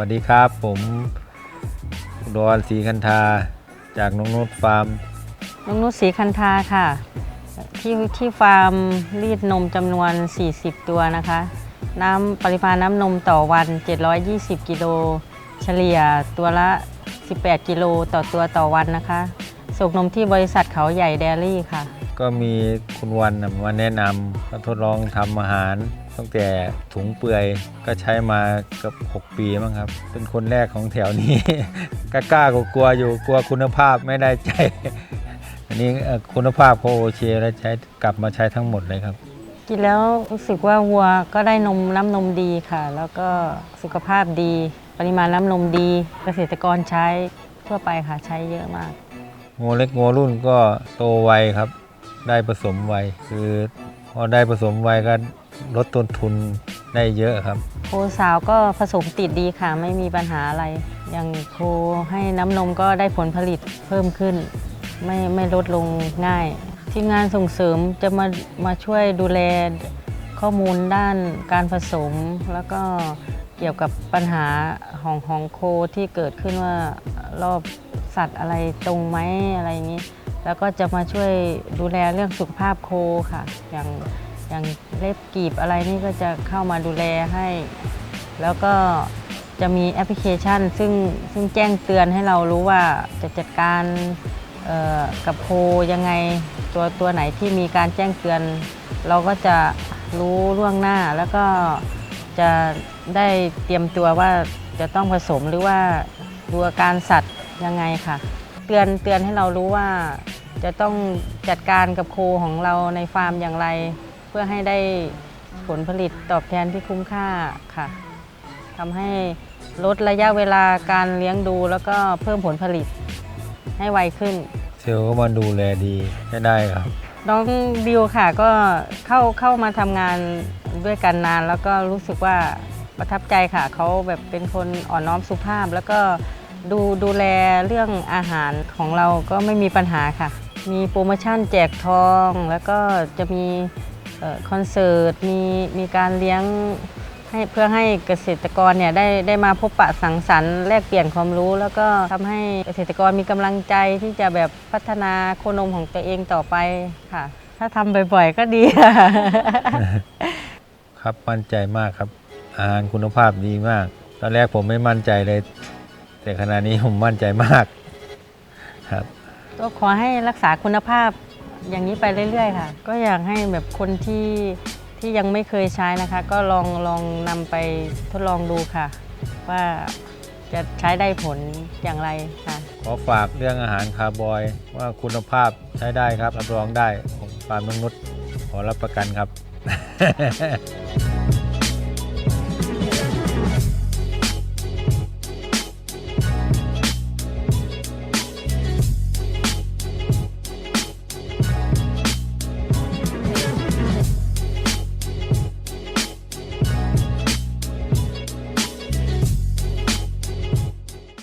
วัสดีครับผมดรศรีคันธาจากนงนุชฟาร์มน้องนุชศรีคันธาค่ะ ที่ที่ฟาร์มรีดนมจำนวน 40 ตัวนะคะ น้ำปริมาณน้ำนมต่อวัน 720 กิโลเฉลี่ยตัวละ 18 กิโลต่อตัวต่อวันนะคะ ส่งนมที่บริษัทเขาใหญ่เดลี่ค่ะ ก็มีคุณวันน่ะมาแนะนำก็ทดลองทำอาหาร ตั้งแต่ถุงเปื่อยก็ใช้มาเกับ6 ปีมั้งครับ เป็นคนแรกของแถวนี้ กล้ากล้ากลัวๆอยู่กลัวคุณภาพไม่ได้ใจ อันนี้เอ่อคุณภาพเขาโอเคแล้วใช้กลับมาใช้ทั้งหมดเลยครับกินแล้วรู้สึกว่าวัวก็ได้นมน้ำนมดีค่ะ แล้วก็สุขภาพดี ปริมาณน้ำนมดีเกษตรกรใช้ทั่วไปค่ะใช้เยอะมากงัวเล็กงัวรุ่นก็โตไวครับ ได้ผสมไวคือพอได้ผสมไวก็ลดต้นทุนได้เยอะครับโคสาวก็ผสมติดดีค่ะ ไม่มีปัญหาอะไร อย่างโคให้น้ำนมก็ได้ผลผลิตเพิ่มขึ้น ไม่ไม่ลดลงง่ายทีมงานส่งเสริมจะมามาช่วยดูแลข้อมูลด้านการผสม แล้วก็เกี่ยวกับปัญหาของของโคที่เกิดขึ้นว่ารอบสัตว์อะไรตรงไหมอะไรอย่างนี้ แล้วก็จะมาช่วยดูแลเรื่องสุขภาพโคค่ะ อย่างอย่างเล็บกีบอะไรนี่ก็จะเข้ามาดูแลให้ แล้วก็จะมีแอปพลิเคชัน ซึ่งซึ่งแจ้งเตือนให้เรารู้ว่าจะจัดการกับโคยังไงตัวตัวไหนที่มีการแจ้งเตือน เราก็จะรู้ล่วงหน้าแล้วก็จะได้เตรียมตัวว่าจะต้องผสมหรือว่าดูอาการสัตว์ยังไงค่ะ เตือนเตือนให้เรารู้ว่า จะต้องจัดการกับโคของเราในฟาร์มอย่างไร เพื่อให้ได้ผลผลิตตอบแทนที่คุ้มค่าค่ะทำให้ลดระยะเวลาการเลี้ยงดูแล้วก็เพิ่มผลผลิตให้ไวขึ้น เซลล์ก็มาดูแลดีใช้ได้ครับ น้องบิวค่ะก็เข้าเข้ามาทำงานด้วยกันนาน แล้วก็รู้สึกว่าประทับใจค่ะ เขาแบบเป็นคนอ่อนน้อมสุภาพ แล้วก็ดูดูแลเรื่องอาหารของเราก็ไม่มีปัญหาค่ะ มีโปรโมชั่นแจกทอง แล้วก็จะมีคอนเสิร์ตมีมีการเลี้ยงให้เพื่อให้เกษตรกรเนี่ยได้ได้มาพบปะสังสรรค์แลกเปลี่ยนความรู้ แล้วก็ทำให้เกษตรกรมีกำลังใจที่จะแบบพัฒนาโคนมของตัวเองต่อไปค่ะ ถ้าทำบ่อยๆก็ดีครับมั่นใจมากครับ อาหารคุณภาพดีมาก ตอนแรกผมไม่มั่นใจเลย แต่ขณะนี้ผมมั่นใจมากครับ ก็ขอให้รักษาคุณภาพอย่างนี้ไปเรื่อย ๆ ค่ะ ก็อยากให้แบบคนที่ที่ยังไม่เคยใช้นะคะ ก็ลองลองนำไปทดลองดูค่ะ ว่าจะใช้ได้ผลอย่างไรค่ะ ขอฝากเรื่องอาหารคาร์บอยว่าคุณภาพใช้ได้ครับรับรองได้ของฟาร์มนกนุษย์ขอรับประกันครับ